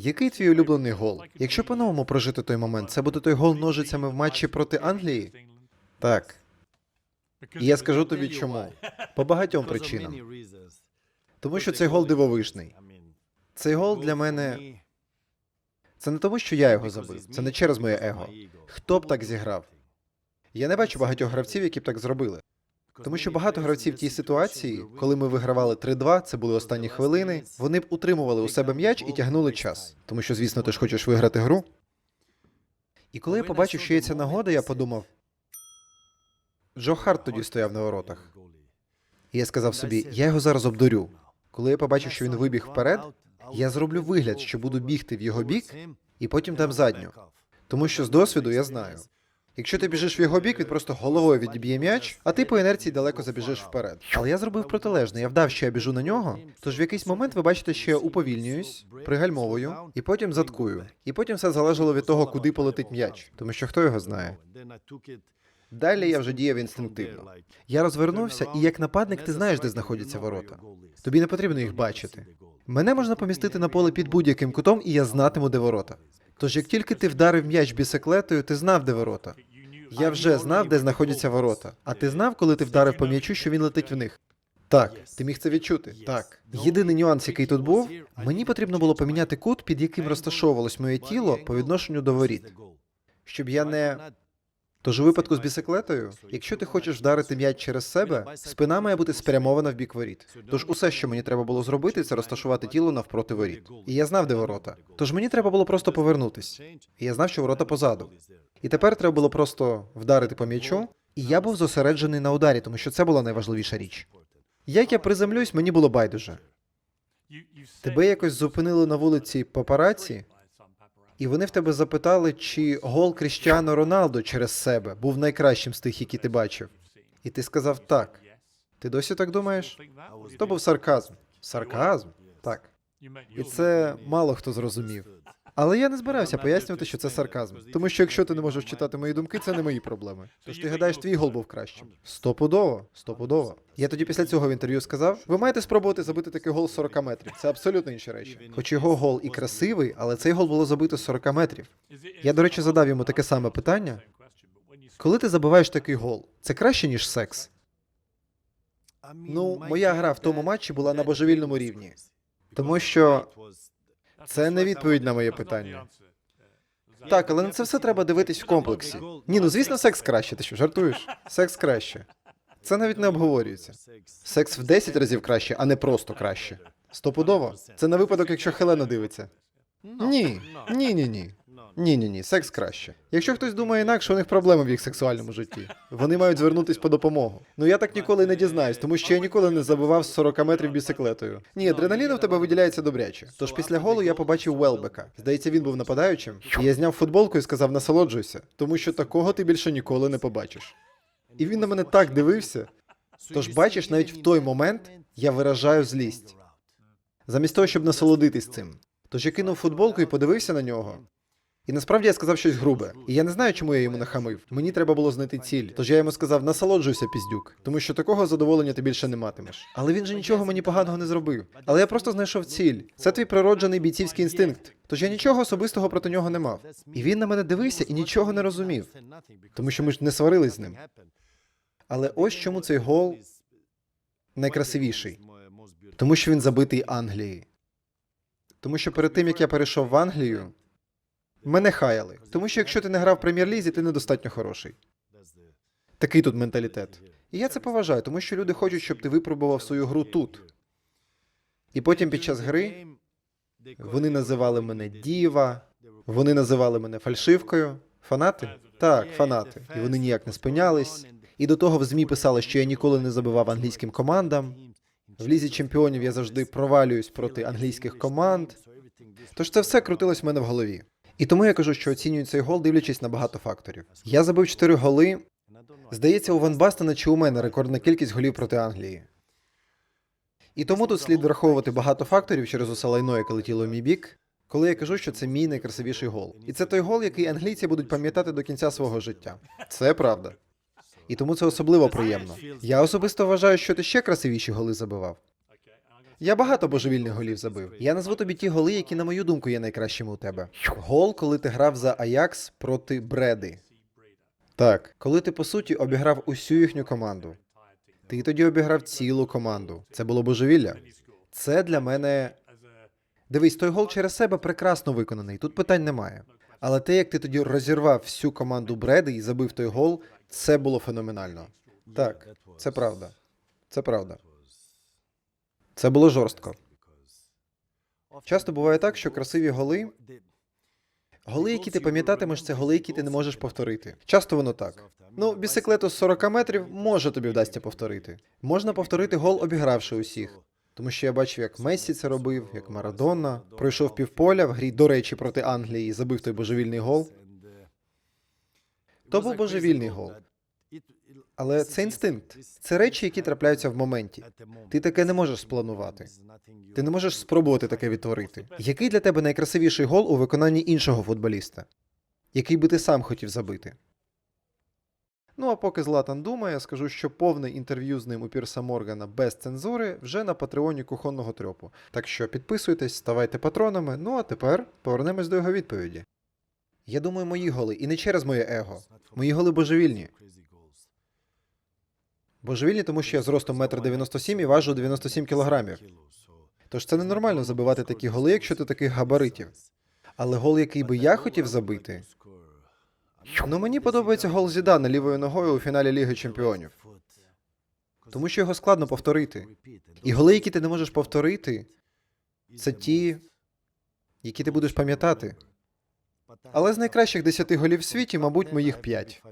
Який твій улюблений гол? Якщо по-новому прожити той момент, це буде той гол ножицями в матчі проти Англії? Так. І я скажу тобі чому. По багатьом причинам. Тому що цей гол дивовижний. Цей гол для мене це не тому, що я його забив. Це не через моє его. Хто б так зіграв? Я не бачу багатьох гравців, які б так зробили. Тому що багато гравців в тій ситуації, коли ми вигравали 3-2, це були останні хвилини, вони б утримували у себе м'яч і тягнули час. Тому що, звісно, ти ж хочеш виграти гру. І коли я побачив, що є ця нагода, я подумав: Джо Харт тоді стояв на воротах. І я сказав собі, я його зараз обдурю. Коли я побачив, що він вибіг вперед, я зроблю вигляд, що буду бігти в його бік, і потім дам задню. Тому що з досвіду я знаю. Якщо ти біжиш в його бік, він просто головою відіб'є м'яч, а ти по інерції далеко забіжиш вперед. Але я зробив протилежне. Я вдав, що я біжу на нього. Тож в якийсь момент ви бачите, що я уповільнююсь, пригальмовую, і потім заткую. І потім все залежало від того, куди полетить м'яч. Тому що хто його знає. Далі я вже діяв інстинктивно. Я розвернувся, і як нападник ти знаєш, де знаходяться ворота. Тобі не потрібно їх бачити. Мене можна помістити на поле під будь-яким кутом, і я знатиму, де ворота. Тож як тільки ти вдарив м'яч бісеклетою, ти знав, де ворота. Я вже знав, де знаходяться ворота. А ти знав, коли ти вдарив по м'ячу, що він летить в них? Так, ти міг це відчути. Так. Єдиний нюанс, який тут був, мені потрібно було поміняти кут, під яким розташовувалось моє тіло по відношенню до воріт. Щоб я не. Тож у випадку з бісеклетою, якщо ти хочеш вдарити м'яч через себе, спина має бути спрямована в бік воріт. Тож усе, що мені треба було зробити, це розташувати тіло навпроти воріт. І я знав, де ворота. Тож мені треба було просто повернутись. І я знав, що ворота позаду. І тепер треба було просто вдарити по м'ячу, і я був зосереджений на ударі, тому що це була найважливіша річ. Як я приземлюсь, мені було байдуже. Тебе якось зупинили на вулиці папараці, і вони в тебе запитали, чи гол Кріщано Роналдо через себе був найкращим з тих, які ти бачив. І ти сказав так. Ти досі так думаєш? То був сарказм. Сарказм? Так. І це мало хто зрозумів. Але я не збирався пояснювати, що це сарказм. Тому що якщо ти не можеш читати мої думки, це не мої проблеми. Тож ти гадаєш, твій гол був кращим. Стопудово, стопудово. Я тоді після цього в інтерв'ю сказав: ви маєте спробувати забити такий гол з 40 метрів. Це абсолютно інші речі. Хоч його гол і красивий, але цей гол було забито з 40 метрів. Я, до речі, задав йому таке саме питання. Коли ти забиваєш такий гол, це краще, ніж секс? Ну, моя гра в тому матчі була на божевільному рівні. Тому що це не відповідь на моє питання. Так, але на це все треба дивитись в комплексі. Ні, ну звісно, секс краще. Ти що, жартуєш? Секс краще. Це навіть не обговорюється. Секс в 10 разів краще, а не просто краще. Стопудово. Це на випадок, якщо Хелена дивиться. Ні, ні, ні, ні. Ні, ні, ні, секс краще. Якщо хтось думає інакше, у них проблеми в їх сексуальному житті. Вони мають звернутись по допомогу. Ну я так ніколи не дізнаюсь, тому що я ніколи не забивав з 40 метрів бісиклетою. Ні, адреналіну в тебе виділяється добряче. Тож після голу я побачив Велбека. Здається, він був нападаючим. І я зняв футболку і сказав: насолоджуйся, тому що такого ти більше ніколи не побачиш. І він на мене так дивився. Тож, бачиш, навіть в той момент я виражаю злість. Замість того, щоб насолодитись цим. Тож я кинув футболку і подивився на нього. І насправді я сказав щось грубе. І я не знаю, чому я йому нахамив. Мені треба було знайти ціль. Тож я йому сказав: насолоджуйся, піздюк, тому що такого задоволення ти більше не матимеш. Але він же нічого мені поганого не зробив. Але я просто знайшов ціль. Це твій природжений бійцівський інстинкт. Тож я нічого особистого проти нього не мав. І він на мене дивився і нічого не розумів, тому що ми ж не сварились з ним. Але ось чому цей гол найкрасивіший. Тому що він забитий Англії. Тому що перед тим як я перейшов в Англію, мене хаяли. Тому що якщо ти не грав в прем'єр-лізі, ти недостатньо хороший. Такий тут менталітет. І я це поважаю, тому що люди хочуть, щоб ти випробував свою гру тут. І потім під час гри вони називали мене діва, вони називали мене фальшивкою. Фанати? Так, фанати. І вони ніяк не спинялись. І до того в ЗМІ писали, що я ніколи не забивав англійським командам. В лізі чемпіонів я завжди провалююсь проти англійських команд. Тож це все крутилось в мене в голові. І тому я кажу, що оцінюю цей гол, дивлячись на багато факторів. Я забив 4 голи. Здається, у Ван Бастена чи у мене рекордна кількість голів проти Англії. І тому тут слід враховувати багато факторів через усе лайно, яке летіло в мій бік, коли я кажу, що це мій найкрасивіший гол. І це той гол, який англійці будуть пам'ятати до кінця свого життя. Це правда. І тому це особливо приємно. Я особисто вважаю, що ти ще красивіші голи забивав. Я багато божевільних голів забив. Я назву тобі ті голи, які, на мою думку, є найкращими у тебе. Гол, коли ти грав за Аякс проти Бреди. Так, коли ти по суті обіграв усю їхню команду. Ти тоді обіграв цілу команду. Це було божевілля. Це для мене. Дивись, той гол через себе прекрасно виконаний. Тут питань немає. Але те, як ти тоді розірвав всю команду Бреди і забив той гол, це було феноменально. Так, це правда. Це правда. Це було жорстко. Часто буває так, що красиві голи, голи, які ти пам'ятатимеш, це голи, які ти не можеш повторити. Часто воно так. Ну, бісиклету з 40 метрів може тобі вдасться повторити. Можна повторити гол, обігравши усіх. Тому що я бачив, як Мессі це робив, як Марадона, пройшов півполя в грі, до речі, проти Англії і забив той божевільний гол. То був божевільний гол. Але це інстинкт. Це речі, які трапляються в моменті. Ти таке не можеш спланувати. Ти не можеш спробувати таке відтворити. Який для тебе найкрасивіший гол у виконанні іншого футболіста? Який би ти сам хотів забити? Ну а поки Златан думає, скажу, що повне інтерв'ю з ним у Пірса Моргана без цензури вже на патреоні кухонного трьопу. Так що підписуйтесь, ставайте патронами. Ну а тепер повернемось до його відповіді. Я думаю, мої голи, і не через моє его. Мої голи божевільні. Божевільні, тому що я зростом 1,97 м і важу 97 кілограмів. Тож це ненормально забивати такі голи, якщо ти таких габаритів. Але гол, який би я хотів забити, ну мені подобається гол Зідана лівою ногою у фіналі Ліги Чемпіонів. Тому що його складно повторити. І голи, які ти не можеш повторити, це ті, які ти будеш пам'ятати. Але з найкращих 10 голів в світі, мабуть, моїх 5.